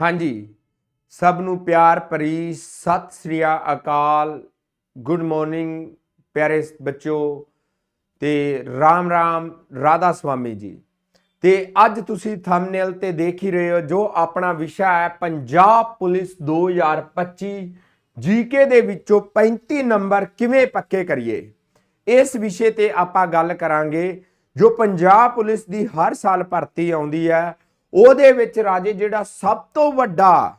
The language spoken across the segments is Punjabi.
ਹਾਂਜੀ। ਸਭ ਨੂੰ ਪਿਆਰ ਭਰੀ ਸਤਿ ਸ੍ਰੀ ਅਕਾਲ। ਗੁੱਡ ਮਾਰਨਿੰਗ ਪਿਆਰੇ ਬੱਚਿਓ ਤੇ ਰਾਮ ਰਾਮ, ਰਾਧਾ ਸਵਾਮੀ ਜੀ। ਤੇ ਅੱਜ ਤੁਸੀਂ ਥੰਬਨੇਲ ਤੇ ਦੇਖ ਹੀ ਰਹੇ ਹੋ, ਜੋ ਆਪਣਾ ਵਿਸ਼ਾ ਹੈ ਪੰਜਾਬ ਪੁਲਿਸ 2025 ਜੀਕੇ ਦੇ ਵਿੱਚੋਂ 35 ਨੰਬਰ ਕਿਵੇਂ ਪੱਕੇ ਕਰੀਏ? ਇਸ ਵਿਸ਼ੇ ਤੇ ਆਪਾਂ ਗੱਲ ਕਰਾਂਗੇ, ਜੋ ਪੰਜਾਬ ਪੁਲਿਸ ਦੀ ਹਰ ਸਾਲ ਭਰਤੀ ਆਉਂਦੀ ਹੈ। ਉਹਦੇ ਵਿੱਚ ਰਾਜੇ ਜਿਹੜਾ ਸਭ ਤੋਂ ਵੱਡਾ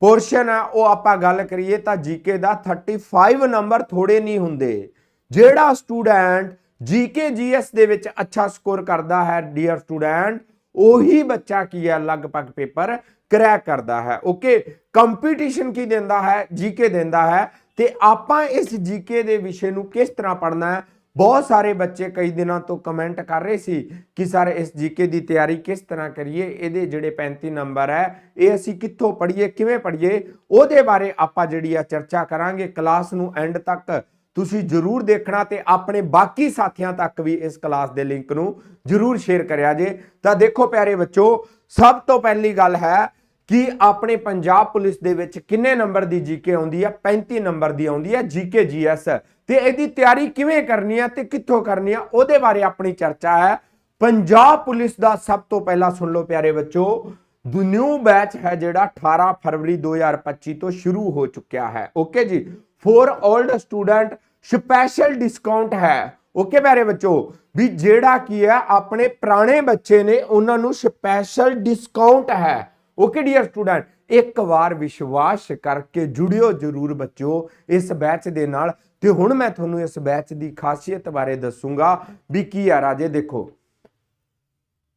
ਪੋਰਸ਼ਨ ਹੈ ਉਹ ਆਪਾਂ ਗੱਲ ਕਰੀਏ ਤਾਂ ਜੀਕੇ ਦਾ 35 ਨੰਬਰ ਥੋੜੇ ਨਹੀਂ ਹੁੰਦੇ। ਜਿਹੜਾ ਸਟੂਡੈਂਟ ਜੀਕੇ ਜੀਐਸ ਦੇ ਵਿੱਚ ਅੱਛਾ ਸਕੋਰ ਕਰਦਾ ਹੈ ਡੀਅਰ ਸਟੂਡੈਂਟ, ਉਹੀ ਬੱਚਾ ਕੀ ਹੈ? ਲਗਭਗ ਪੇਪਰ ਕਰੈਕ ਕਰਦਾ ਹੈ। ਓਕੇ ਕੰਪੀਟੀਸ਼ਨ ਕੀ ਦਿੰਦਾ ਹੈ? ਜੀਕੇ ਦਿੰਦਾ ਹੈ। ਤੇ ਆਪਾਂ ਇਸ ਜੀਕੇ ਦੇ ਵਿਸ਼ੇ ਨੂੰ ਕਿਸ ਤਰ੍ਹਾਂ ਪੜਨਾ ਹੈ? ਬਹੁਤ ਸਾਰੇ ਬੱਚੇ ਕਈ ਦਿਨਾਂ ਤੋਂ ਕਮੈਂਟ ਕਰ ਰਹੇ ਸੀ ਕਿ ਸਰ ਇਸ ਜੀਕੇ ਦੀ ਤਿਆਰੀ ਕਿਸ ਤਰ੍ਹਾਂ ਕਰੀਏ? ਇਹਦੇ ਜਿਹੜੇ 35 ਨੰਬਰ ਹੈ, ਇਹ ਅਸੀਂ ਕਿੱਥੋਂ ਪੜ੍ਹੀਏ, ਕਿਵੇਂ ਪੜ੍ਹੀਏ? ਉਹਦੇ ਬਾਰੇ ਆਪਾਂ ਜਿਹੜੀ ਆ ਚਰਚਾ ਕਰਾਂਗੇ ਕਲਾਸ ਨੂੰ ਐਂਡ ਤੱਕ। ਤੁਸੀਂ ਜਰੂਰ ਦੇਖਣਾ ਤੇ ਆਪਣੇ ਬਾਕੀ ਸਾਥੀਆਂ ਤੱਕ ਵੀ ਇਸ ਕਲਾਸ ਦੇ ਲਿੰਕ ਨੂੰ ਜਰੂਰ ਸ਼ੇਅਰ ਕਰਿਆ ਜੇ। ਤਾਂ ਦੇਖੋ ਪਿਆਰੇ ਬੱਚੋ, ਸਭ ਤੋਂ ਪਹਿਲੀ ਗੱਲ ਹੈ ਕਿ ਆਪਣੇ ਪੰਜਾਬ ਪੁਲਿਸ ਦੇ ਵਿੱਚ ਕਿੰਨੇ ਨੰਬਰ ਦੀ ਜੀਕੇ ਆਉਂਦੀ ਹੈ 35 ਨੰਬਰ ਦੀ ਆਉਂਦੀ ਹੈ ਜੀਕੇ ਜੀਐਸ। ਤੇ ਇਹਦੀ ਤਿਆਰੀ ਕਿਵੇਂ ਕਰਨੀ ਹੈ ਤੇ ਕਿੱਥੋਂ ਕਰਨੀ ਹੈ ਉਹਦੇ ਬਾਰੇ ਆਪਣੀ ਚਰਚਾ ਹੈ। ਪੰਜਾਬ ਪੁਲਿਸ ਦਾ ਸਭ ਤੋਂ ਪਹਿਲਾਂ ਸੁਣ ਲਓ ਪਿਆਰੇ ਬੱਚੋ ਨਿਊ ਬੈਚ ਹੈ ਜਿਹੜਾ 18 ਫਰਵਰੀ 2025 ਤੋਂ ਸ਼ੁਰੂ ਹੋ ਚੁੱਕਿਆ ਹੈ। ਓਕੇ ਜੀ? For old student special discount ਹੈ। ਓਕੇ ਪਿਆਰੇ ਬੱਚੋ, ਵੀ ਜਿਹੜਾ ਕੀ ਹੈ, ਆਪਣੇ ਪੁਰਾਣੇ ਬੱਚੇ ਨੇ, ਉਹਨਾਂ ਨੂੰ ਸਪੈਸ਼ਲ ਡਿਸਕਾਊਂਟ ਹੈ। Okay dear student? ਇੱਕ ਵਾਰ ਵਿਸ਼ਵਾਸ ਕਰਕੇ ਜੁੜਿਓ ਜਰੂਰ ਬੱਚਿਓ ਇਸ ਬੈਚ ਦੇ ਨਾਲ। ਤੇ ਹੁਣ ਮੈਂ ਤੁਹਾਨੂੰ ਇਸ ਬੈਚ ਦੀ ਖਾਸੀਅਤ ਬਾਰੇ ਦੱਸੂਗਾ ਵੀ ਕੀ ਆ ਰਾਜੇ, ਦੇਖੋ।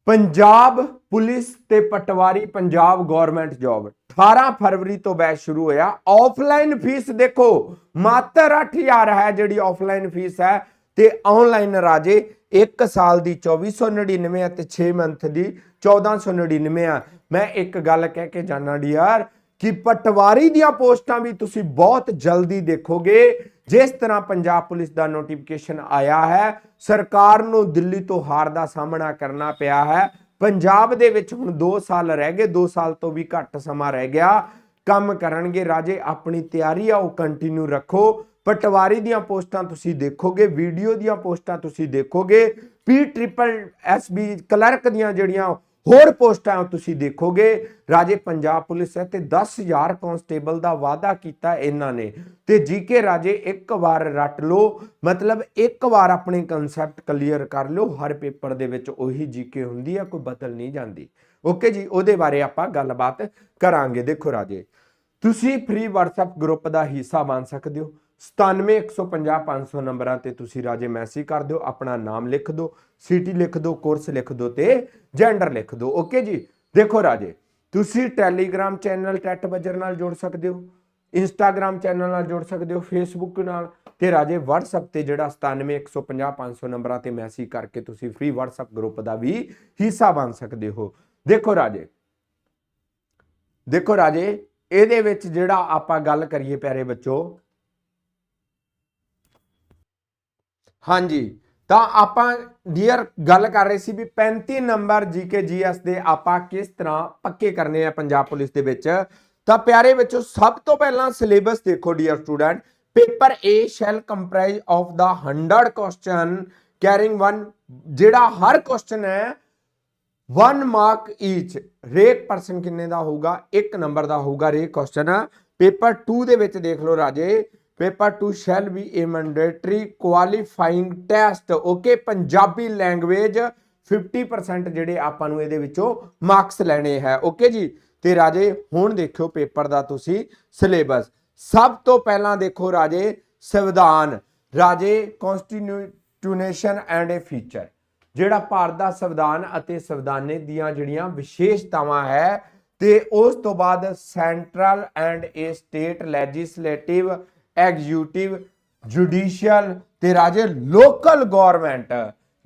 ਪੰਜਾਬ ਪੁਲਿਸ ਤੇ ਪਟਵਾਰੀ ਪੰਜਾਬ ਗਵਰਨਮੈਂਟ ਜੌਬ 18 ਫਰਵਰੀ ਤੋਂ ਬੈਚ ਸ਼ੁਰੂ ਹੋਇਆ। ਆਫਲਾਈਨ ਫੀਸ ਦੇਖੋ, ਮਾਤਰ 8000 ਹੈ ਜਿਹੜੀ ਆਫਲਾਈਨ ਫੀਸ ਹੈ। ਤੇ ਆਨਲਾਈਨ ਰਾਜੇ 1 ਸਾਲ ਦੀ 2499 ਹੈ ਤੇ 6 ਮੰਥ ਦੀ 1499 ਆ। ਮੈਂ ਇੱਕ ਗੱਲ ਕਹਿ ਕੇ ਜਾਣਾ ਡੀਆਰ ਕਿ ਪਟਵਾਰੀ ਦੀਆਂ ਪੋਸਟਾਂ ਵੀ ਤੁਸੀਂ ਬਹੁਤ ਜਲਦੀ ਦੇਖੋਗੇ। ਜਿਸ ਤਰ੍ਹਾਂ ਪੰਜਾਬ ਪੁਲਿਸ ਦਾ ਨੋਟੀਫਿਕੇਸ਼ਨ ਆਇਆ ਹੈ, ਸਰਕਾਰ ਨੂੰ ਦਿੱਲੀ ਤੋਂ ਹਾਰ ਦਾ ਸਾਹਮਣਾ ਕਰਨਾ ਪਿਆ ਹੈ। ਪੰਜਾਬ ਦੇ ਵਿੱਚ ਹੁਣ 2 ਸਾਲ ਰਹਿ ਗਏ 2 ਸਾਲ ਤੋਂ ਵੀ ਘੱਟ ਸਮਾਂ ਰਹਿ ਗਿਆ। ਕੰਮ ਕਰਨਗੇ ਰਾਜੇ, ਆਪਣੀ ਤਿਆਰੀ ਆ, ਉਹ ਕੰਟੀਨਿਊ ਰੱਖੋ। ਪਟਵਾਰੀ ਦੀਆਂ ਪੋਸਟਾਂ ਤੁਸੀਂ ਦੇਖੋਗੇ, ਵੀਡੀਓ ਦੀਆਂ ਪੋਸਟਾਂ ਤੁਸੀਂ ਦੇਖੋਗੇ। P triple S B clerk ਦੀਆਂ ਜਿਹੜੀਆਂ ਹੋਰ ਪੋਸਟਾਂ ਤੁਸੀਂ ਦੇਖੋਗੇ। ਰਾਜੇ, ਪੰਜਾਬ ਪੁਲਿਸ ਹੈ ਤੇ 10000 ਕਾਂਸਟੇਬਲ ਦਾ ਵਾਅਦਾ ਕੀਤਾ ਇਹਨਾਂ ਨੇ ਤੇ ਜੀਕੇ ਰਾਜੇ, ਇੱਕ ਵਾਰ ਰੱਟ ਲਓ। ਮਤਲਬ ਇੱਕ ਵਾਰ ਆਪਣੇ ਕਨਸੈਪਟ ਕਲੀਅਰ ਕਰ ਲਓ। ਹਰ ਪੇਪਰ ਦੇ ਵਿੱਚ ਉਹੀ ਜੀਕੇ ਹੁੰਦੀ ਹੈ ਕੋਈ ਬਦਲ ਨਹੀਂ ਜਾਂਦੀ। ਓਕੇ ਜੀ, ਉਹਦੇ ਬਾਰੇ ਆਪਾਂ ਗੱਲਬਾਤ ਕਰਾਂਗੇ। ਦੇਖੋ ਰਾਜੇ, ਤੁਸੀਂ ਫ੍ਰੀ WhatsApp ਗਰੁੱਪ ਦਾ ਹਿੱਸਾ ਬਣ ਸਕਦੇ ਹੋ। 97150 ਨੰਬਰਾਂ ਤੇ ਤੁਸੀਂ ਰਾਜੇ ਮੈਸੇਜ ਕਰ ਦਿਓ, ਆਪਣਾ ਨਾਮ ਲਿਖ ਦਿਓ, ਸਿਟੀ ਲਿਖ ਦਿਓ, ਕੋਰਸ ਲਿਖ ਦਿਓ ਤੇ ਜੈਂਡਰ ਲਿਖ ਦਿਓ ਓਕੇ ਜੀ? ਦੇਖੋ ਰਾਜੇ, ਤੁਸੀਂ ਟੈਲੀਗ੍ਰਾਮ ਚੈਨਲ ਟੈਟ ਬਜਰ ਨਾਲ ਜੁੜ ਸਕਦੇ ਹੋ, ਇੰਸਟਾਗ੍ਰਾਮ ਚੈਨਲ ਨਾਲ ਜੁੜ ਸਕਦੇ ਹੋ, ਫੇਸਬੁੱਕ ਨਾਲ ਤੇ ਰਾਜੇ WhatsApp ਤੇ ਜਿਹੜਾ 97150 ਨੰਬਰਾਂ ਤੇ ਮੈਸੇਜ ਕਰਕੇ ਤੁਸੀਂ ਫ੍ਰੀ WhatsApp ਗਰੁੱਪ ਦਾ ਵੀ ਹਿੱਸਾ ਬਣ ਸਕਦੇ ਹੋ। ਦੇਖੋ ਰਾਜੇ ਦੇਖੋ ਰਾਜੇ, ਇਹਦੇ ਵਿੱਚ ਜਿਹੜਾ ਆਪਾਂ ਗੱਲ ਕਰੀਏ ਪਿਆਰੇ ਬੱਚੋ ਹਾਂਜੀ। ਤਾਂ ਆਪਾਂ ਡੀਅਰ ਗੱਲ ਕਰ ਰਹੇ ਸੀ ਵੀ 35 ਨੰਬਰ ਜੀਕੇ ਜੀਐਸ ਦੇ ਆਪਾਂ ਕਿਸ ਤਰ੍ਹਾਂ ਪੱਕੇ ਕਰਨੇ ਆ ਪੰਜਾਬ ਪੁਲਿਸ ਦੇ ਵਿੱਚ। ਤਾਂ ਪਿਆਰੇ ਵਿੱਚੋਂ ਸਭ ਤੋਂ ਪਹਿਲਾਂ ਸਿਲੇਬਸ ਦੇਖੋ dear student paper A shall comprise of the 100 question carrying 1 ਜਿਹੜਾ ਹਰ ਕੁਐਸਚਨ ਹੈ 1 ਮਾਰਕ ਈਚ ਰੇਕ ਪਰਸਨ ਕਿੰਨੇ ਦਾ ਹੋਊਗਾ? 1 ਨੰਬਰ ਦਾ ਹੋਊਗਾ ਰੇਕ ਕੁਐਸਚਨ ਪੇਪਰ 2 ਦੇ ਵਿੱਚ ਦੇਖ ਲਓ ਰਾਜੇ। Paper 2 shall be a mandatory qualifying test. Okay, Punjabi language 50% ਜਿਹੜੇ ਆਪਾਂ ਨੂੰ ਇਹਦੇ ਵਿੱਚੋਂ ਮਾਰਕਸ ਲੈਣੇ ਹੈ। ਓਕੇ ਜੀ? ਤੇ ਰਾਜੇ, ਹੁਣ ਦੇਖਿਓ ਪੇਪਰ ਦਾ ਤੁਸੀਂ ਸਿਲੇਬਸ। ਸਭ ਤੋਂ ਪਹਿਲਾਂ ਦੇਖੋ ਰਾਜੇ, ਸੰਵਿਧਾਨ। ਰਾਜੇ ਕਨਸਟੀਟਿਊਸ਼ਨ ਐਂਡ ਏ ਫੀਚਰ। ਜਿਹੜਾ ਭਾਰਤ ਦਾ ਸੰਵਿਧਾਨ ਅਤੇ ਸੰਵਿਧਾਨੇ ਦੀਆਂ ਜਿਹੜੀਆਂ ਵਿਸ਼ੇਸ਼ਤਾਵਾਂ ਹੈ ਤੇ ਉਸ ਤੋਂ ਬਾਅਦ central and a state legislative executive, judicial ਤੇ ਰਾਜੇ ਲੋਕਲ ਗਵਰਨਮੈਂਟ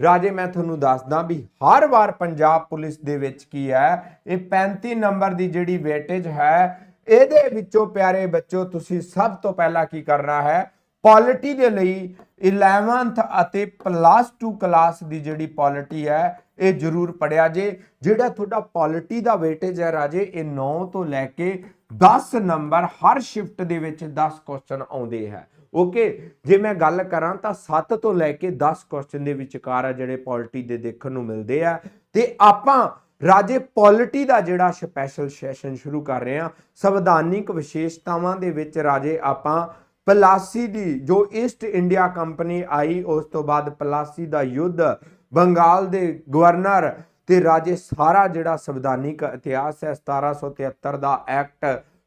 ਰਾਜੇ, ਮੈਂ ਤੁਹਾਨੂੰ ਦੱਸਦਾ ਵੀ ਹਰ ਵਾਰ ਪੰਜਾਬ ਪੁਲਿਸ ਦੇ ਵਿੱਚ ਕੀ ਹੈ? ਇਹ 35 ਨੰਬਰ ਦੀ ਜਿਹੜੀ ਵੇਟੇਜ ਹੈ, ਇਹਦੇ ਵਿੱਚੋਂ ਪਿਆਰੇ ਬੱਚੋ, ਤੁਸੀਂ ਸਭ ਤੋਂ ਪਹਿਲਾਂ ਕੀ ਕਰਨਾ ਹੈ? ਪੋਲਿਟੀ ਦੇ ਲਈ 11th ਅਤੇ ਪਲੱਸ 2 ਕਲਾਸ ਦੀ ਜਿਹੜੀ ਪੋਲਿਟੀ ਹੈ, ਇਹ ਜ਼ਰੂਰ ਪੜਿਆ ਜੇ। ਜਿਹੜਾ ਤੁਹਾਡਾ ਪੋਲਿਟੀ ਦਾ ਵੇਟੇਜ ਹੈ ਰਾਜੇ, ਇਹ 9 ਤੋਂ ਲੈ ਕੇ 10 ਨੰਬਰ ਹਰ ਸ਼ਿਫਟ ਦੇ ਵਿੱਚ 10 ਕੁਐਸਚਨ ਆਉਂਦੇ ਹੈ। ਓਕੇ ਜੇ ਮੈਂ ਗੱਲ ਕਰਾਂ ਤਾਂ 7 ਤੋਂ ਲੈ ਕੇ 10 ਕੁਐਸਚਨ ਦੇ ਵਿਚਕਾਰ ਆ ਜਿਹੜੇ ਪੋਲਿਟੀ ਦੇ ਦੇਖਣ ਨੂੰ ਮਿਲਦੇ ਆ। ਤੇ ਆਪਾਂ ਰਾਜੇ ਪੋਲਿਟੀ ਦਾ ਜਿਹੜਾ ਸਪੈਸ਼ਲ ਸੈਸ਼ਨ ਸ਼ੁਰੂ ਕਰ ਰਹੇ ਹਾਂ ਸੰਵਿਧਾਨਿਕ ਵਿਸ਼ੇਸ਼ਤਾਵਾਂ ਦੇ ਵਿੱਚ ਰਾਜੇ ਆਪਾਂ ਪਲਾਸੀ ਦੀ, ਜੋ ਈਸਟ ਇੰਡੀਆ ਕੰਪਨੀ ਆਈ, ਉਸ ਤੋਂ ਬਾਅਦ ਪਲਾਸੀ ਦਾ ਯੁੱਧ, ਬੰਗਾਲ ਦੇ ਗਵਰਨਰ ਤੇ ਰਾਜੇ ਸਾਰਾ ਜਿਹੜਾ ਸੰਵਿਧਾਨਿਕ ਇਤਿਹਾਸ ਹੈ 1773 ਦਾ ਐਕਟ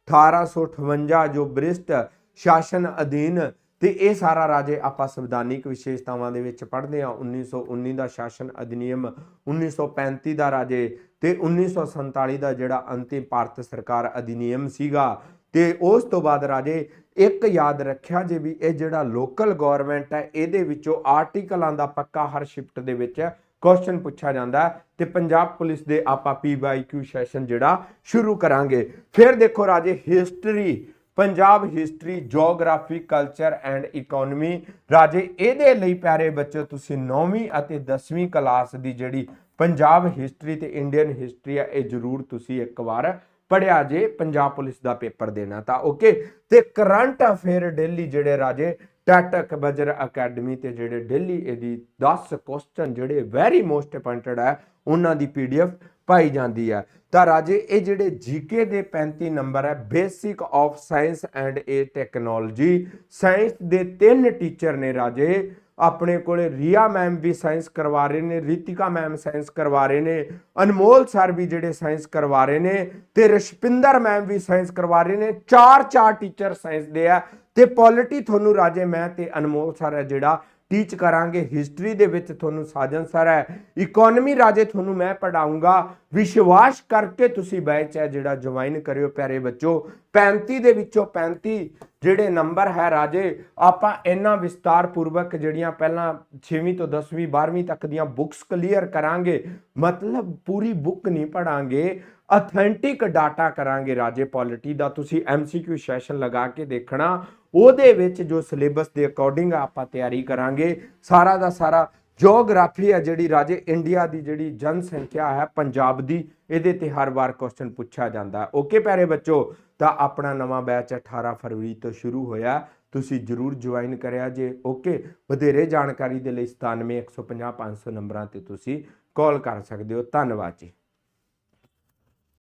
1858 ਜੋ ਬ੍ਰਿਸ਼ਟ ਸ਼ਾਸਨ ਅਧੀਨ ਤੇ ਇਹ ਸਾਰਾ ਰਾਜੇ ਆਪਾਂ ਸੰਵਿਧਾਨਿਕ ਵਿਸ਼ੇਸ਼ਤਾਵਾਂ ਦੇ ਵਿੱਚ ਪੜ੍ਹਦੇ ਹਾਂ। 1919 ਦਾ ਸ਼ਾਸਨ ਅਧਿਨਿਯਮ 1935 ਦਾ ਰਾਜੇ ਤੇ 1947 ਦਾ ਜਿਹੜਾ ਅੰਤਿਮ ਭਾਰਤ ਸਰਕਾਰ ਅਧਿਨਿਯਮ ਸੀਗਾ ਤੇ ਉਸ ਤੋਂ ਬਾਅਦ ਰਾਜੇ ਇੱਕ ਯਾਦ ਰੱਖਿਆ ਜੇ ਵੀ ਇਹ ਜਿਹੜਾ ਲੋਕਲ ਗਵਰਨਮੈਂਟ ਹੈ, ਇਹਦੇ ਵਿੱਚੋਂ ਆਰਟੀਕਲਾਂ ਦਾ ਪੱਕਾ ਹਰ ਸ਼ਿਫਟ ਦੇ ਵਿੱਚ ਕੁਐਸਚਨ ਪੁੱਛਿਆ ਜਾਂਦਾ ਹੈ ਤੇ ਪੰਜਾਬ ਪੁਲਿਸ ਦੇ ਆਪਾਂ ਪੀਵਾਈਕਿਊ ਸੈਸ਼ਨ ਜਿਹੜਾ ਸ਼ੁਰੂ ਕਰਾਂਗੇ। ਫਿਰ ਦੇਖੋ ਰਾਜੇ history Punjab history geography culture and economy ਰਾਜੇ, ਇਹਦੇ ਲਈ ਪਿਆਰੇ ਬੱਚੋ ਤੁਸੀਂ 9ਵੀਂ ਅਤੇ 10ਵੀਂ ਕਲਾਸ ਦੀ ਜਿਹੜੀ ਪੰਜਾਬ ਹਿਸਟਰੀ ਤੇ ਇੰਡੀਅਨ ਹਿਸਟਰੀ ਹੈ ਇਹ ਜ਼ਰੂਰ ਤੁਸੀਂ ਇੱਕ ਵਾਰ ਪੜਿਆ ਜੇ, ਪੰਜਾਬ ਪੁਲਿਸ ਦਾ ਪੇਪਰ ਦੇਣਾ ਤਾਂ ਓਕੇ ਤੇ ਕਰੰਟ ਅਫੇਅਰ ਡੇਲੀ ਜਿਹੜੇ ਰਾਜੇ ਟੈਟਕ ਬਜਰ ਅਕੈਡਮੀ ਤੇ ਜਿਹੜੇ ਡੇਲੀ ਇਹਦੀ 10 ਕੁਐਸਚਨ ਜਿਹੜੇ ਵੈਰੀ ਮੋਸਟ ਇੰਪੋਰਟੈਂਟ ਹੈ ਉਹਨਾਂ ਦੀ ਪੀਡੀਐਫ ਪਾਈ ਜਾਂਦੀ ਹੈ ਤਾਂ ਰਾਜੇ, ਇਹ ਜਿਹੜੇ ਜੀਕੇ ਦੇ 35 ਨੰਬਰ ਹੈ basic of science and a technology science ਦੇ ਤਿੰਨ ਟੀਚਰ ਨੇ ਰਾਜੇ। ਆਪਣੇ ਕੋਲੇ ਰੀਆ ਮੈਮ ਵੀ ਸਾਇੰਸ ਕਰਵਾ ਰਹੇ ਨੇ, ਰੀਤਿਕਾ ਮੈਮ ਸਾਇੰਸ ਕਰਵਾ ਰਹੇ ਨੇ, ਅਨਮੋਲ ਸਰ ਵੀ ਜਿਹੜੇ ਸਾਇੰਸ ਕਰਵਾ ਰਹੇ ਨੇ ਤੇ ਰਸ਼ਪਿੰਦਰ ਮੈਮ ਵੀ ਸਾਇੰਸ ਕਰਵਾ ਰਹੇ ਨੇ। ਚਾਰ ਚਾਰ ਟੀਚਰ ਸਾਇੰਸ ਦੇ ਆ। ਤੇ ਪੋਲਿਟੀ ਤੁਹਾਨੂੰ ਰਾਜੇ ਮੈਂ ਤੇ ਅਨਮੋਲ ਸਰ ਹੈ ਜਿਹੜਾ ਟੀਚ ਕਰਾਂਗੇ। ਹਿਸਟਰੀ ਦੇ ਵਿੱਚ ਤੁਹਾਨੂੰ ਸਾਜਨ ਸਰ ਹੈ। ਇਕਨੋਮੀ ਰਾਜੇ ਤੁਹਾਨੂੰ ਮੈਂ ਪੜਾਉਂਗਾ ਵਿਸ਼ਵਾਸ ਕਰਕੇ ਤੁਸੀਂ ਬੈਚ ਹੈ ਜਿਹੜਾ ਜੁਆਇਨ ਕਰਿਓ ਪਿਆਰੇ ਬੱਚੋ। 35 ਦੇ ਵਿੱਚੋਂ 35 ਜਿਹੜੇ ਨੰਬਰ ਹੈ ਰਾਜੇ, ਆਪਾਂ ਇੰਨਾ ਵਿਸਤਾਰ ਪੂਰਵਕ ਜਿਹੜੀਆਂ ਪਹਿਲਾਂ 6ਵੀਂ ਤੋਂ 10ਵੀਂ 12ਵੀਂ ਤੱਕ ਦੀਆਂ ਬੁੱਕਸ ਕਲੀਅਰ ਕਰਾਂਗੇ। ਮਤਲਬ ਪੂਰੀ ਬੁੱਕ ਨਹੀਂ ਪੜਾਂਗੇ ਅਥੈਂਟਿਕ ਡਾਟਾ ਕਰਾਂਗੇ ਰਾਜੇ, ਪੋਲਿਟੀ ਦਾ। ਤੁਸੀਂ ਐਮਸੀਕਿਊ ਸੈਸ਼ਨ ਲਗਾ ਕੇ ਦੇਖਣਾ। ਉਹਦੇ ਵਿੱਚ ਜੋ ਸਿਲੇਬਸ ਦੇ ਅਕੋਰਡਿੰਗ ਆਪਾਂ ਤਿਆਰੀ ਕਰਾਂਗੇ, ਸਾਰਾ ਦਾ ਸਾਰਾ ਜੀਓਗ੍ਰਾਫੀ ਹੈ ਜਿਹੜੀ ਰਾਜੇ ਇੰਡੀਆ ਦੀ ਜਿਹੜੀ ਜਨਸੰਖਿਆ ਹੈ, ਪੰਜਾਬ ਦੀ, ਇਹਦੇ ਤੇ ਹਰ ਵਾਰ ਕੁਐਸਚਨ ਪੁੱਛਿਆ ਜਾਂਦਾ ਓਕੇ ਪਿਆਰੇ ਬੱਚੋ, ਤਾਂ ਆਪਣਾ ਨਵਾਂ ਬੈਚ 18 ਫਰਵਰੀ ਤੋਂ ਸ਼ੁਰੂ ਹੋਇਆ। ਤੁਸੀਂ ਜਰੂਰ ਜੁਆਇਨ ਕਰਿਆ ਜੇ। ਓਕੇ ਵਧੇਰੇ ਜਾਣਕਾਰੀ ਦੇ ਲਈ 97 150 500 ਨੰਬਰਾਂ ਤੇ ਤੁਸੀਂ ਕਾਲ ਕਰ ਸਕਦੇ ਹੋ। ਧੰਨਵਾਦ ਜੀ।